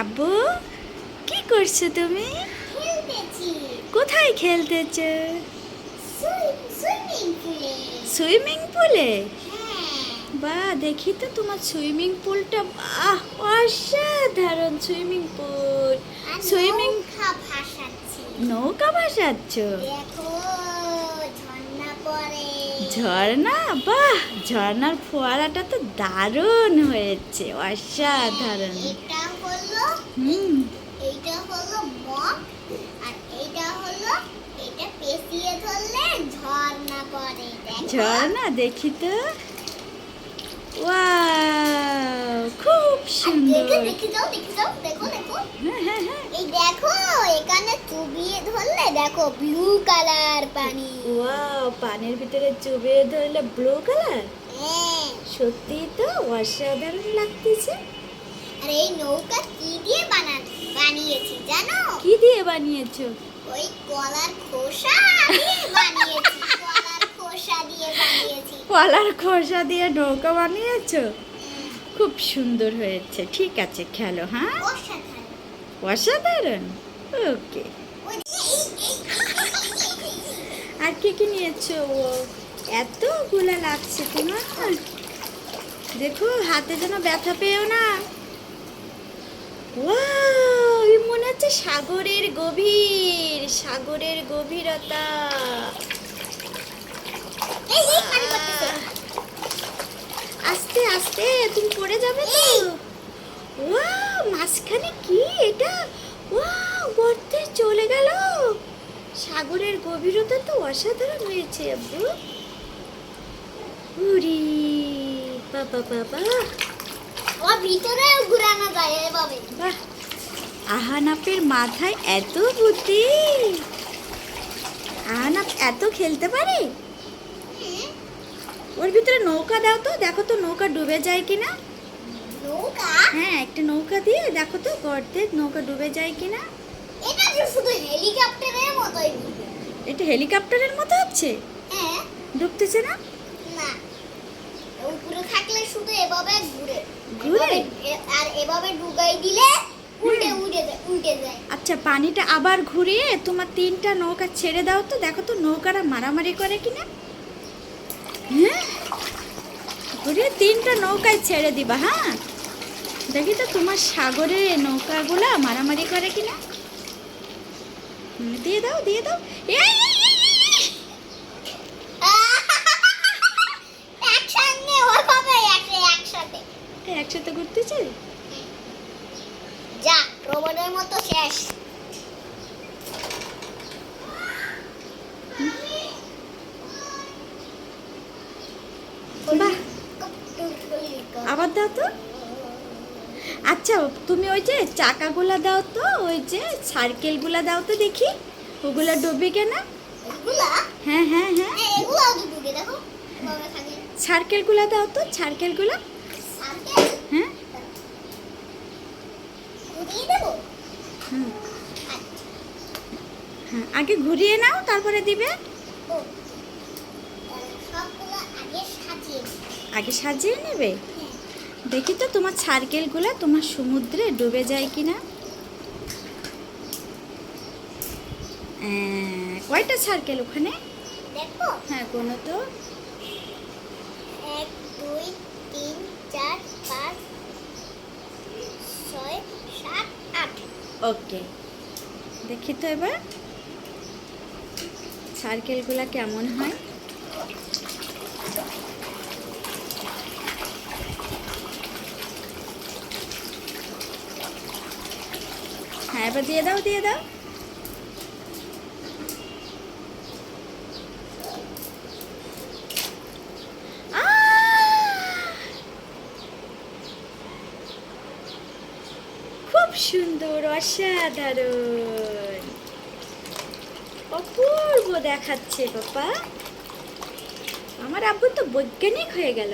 আব্বু কি করছ তুমি? কোথায় খেলতেছ? সুইমিং পুলে? হ্যাঁ। বা দেখি তো তোমার সুইমিং পুলটা। বাহ অসাধারণ সুইমিং পুল। সুইমিং নৌকা ভাসাচ্ছ। ঝর্ণা বাহ ঝর্ণার ফোয়ারাটা তো দারুণ হয়েছে অসাধারণ। এটা হলো? হুম। এইটা হলো মগ আর এইটা হলো এটা পেঁচিয়ে ধরলে ঝর্ণা পড়ে ঝর্ণা দেখি তো। ওয়াও খুব সুন্দর। দেখে দেখে যাও দেখে যাও দেখো দেখো। হ্যাঁ হ্যাঁ হ্যাঁ। এই দেখো এখানে চুবিয়ে ধরলে দেখো ব্লু কালার পানি। ওয়াও পানির ভিতরে চুবিয়ে ধরলে ব্লু কালার সত্যি তো অসাধারণ লাগতেছে। আর এই নৌকা কি দিয়ে বানান বানিয়েছি জানো? কি দিয়ে বানিয়েছো? ওই কলার খোসা দিয়ে বানিয়েছি কলার খোসা দিয়ে বানিয়েছি। কলার খোসা দিয়ে নৌকা বানিয়েছো? খুব সুন্দর হয়েছে ঠিক আছে খেলো হ্যাঁ? অসাধারণ। ওকে। আর কি কি নিয়েছো? ও এতগুলা লাগছে তোমার। দেখো হাতে যেন ব্যথা পেও না। মনে হচ্ছে সাগরের গভীর সাগরের গভীরতা। আস্তে আস্তে তুমি পড়ে যাবে তো। ওয়াও মাঝখানে কি এটা? ওয়াও গর্তে চলে গেল। সাগরের গভীরতা তো অসাধারণ হয়েছে আব্বু। উরি বাবা বাবা। আহানাপের মাথায় এত বুদ্ধি। আহানাপ এত খেলতে পারে? ওর ভিতরে নৌকা দাও তো দেখো তো নৌকা ডুবে যায় কিনা। নৌকা? হ্যাঁ একটা নৌকা দিয়ে দেখো তো গর্তের নৌকা ডুবে যায় কিনা। এটা শুধু হেলিকপ্টারের মতোই। এটা হেলিকপ্টারের মতো হচ্ছে? হ্যাঁ। ডুবতেছে না? না। উপরে থাকলে শুধু এভাবে ঘুরে ঘুরে? আর এভাবে ডুগাই দিলে উল্টে উল্টে যায় উল্টে যায়। আচ্ছা পানিটা আবার ঘুরিয়ে তোমার তিনটা নৌকা ছেড়ে দাও তো দেখো তো নৌকারা মারামারি করে কিনা। হ্যাঁ? ঘুরিয়ে তিনটা নৌকায় ছেড়ে দিবা হ্যাঁ? দেখি তো তোমার সাগরে নৌকাগুলা মারামারি করে কিনা। দিয়ে দাও দিয়ে দাও। এই। একসঙ্গে ওভাবে একসাথে একসাথে একসাথে ঘুরতেছে? যা রোবটের মতো শেষ। আবার দাও তো। আচ্ছা তুমি ওই যে চাকাগুলা দাও তো ওই যে সার্কেলগুলা দাও তো দেখি। ওগুলা ডুববে কেনা? হ্যাঁ হ্যাঁ হ্যাঁ। থাকে সার্কেলগুলা দাও তো সার্কেলগুলা সার্কেল হ্যাঁ ঘুরিয়ে দেবো হুম, আচ্ছা। হ্যাঁ আগে ঘুরিয়ে নাও তারপরে দিবে? আগে সাজিয়ে নেবে। হ্যাঁ। দেখি তো তোমার সার্কেলগুলা তোমার সমুদ্রে ডুবে যায় কিনা। কয়টা সার্কেল ওখানে? দেখো। হ্যাঁ কোনো তো। এক দুই তিন চার পাঁচ ওকে। দেখি তো এবার সার্কেলগুলা কেমন হয়। হ্যাঁ এবার দিয়ে দাও দিয়ে দাও আহ! খুব সুন্দর অসাধারণ। অপূর্ব দেখাচ্ছে বাবা আমার আব্বু তো বৈজ্ঞানিক হয়ে গেল।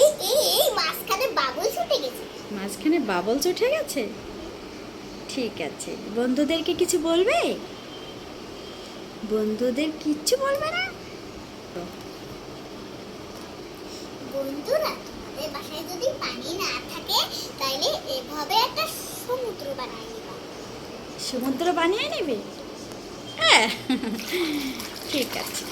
এই এই এই মাঝখানে বাবুল ছুটে গেছে। মাঝখানে বাবলস উঠে গেছে? ঠিক আছে। বন্ধুদেরকে কিছু বলবে? বন্ধুদের কিচ্ছু বলবে না? বন্ধুরা তোমাদের বাসায় যদি পানি না থাকে তাইলে এভাবে একটা সমুদ্র বানিয়ে নিবা। সমুদ্র বানিয়ে নিবি? হ্যাঁ। ঠিক আছে।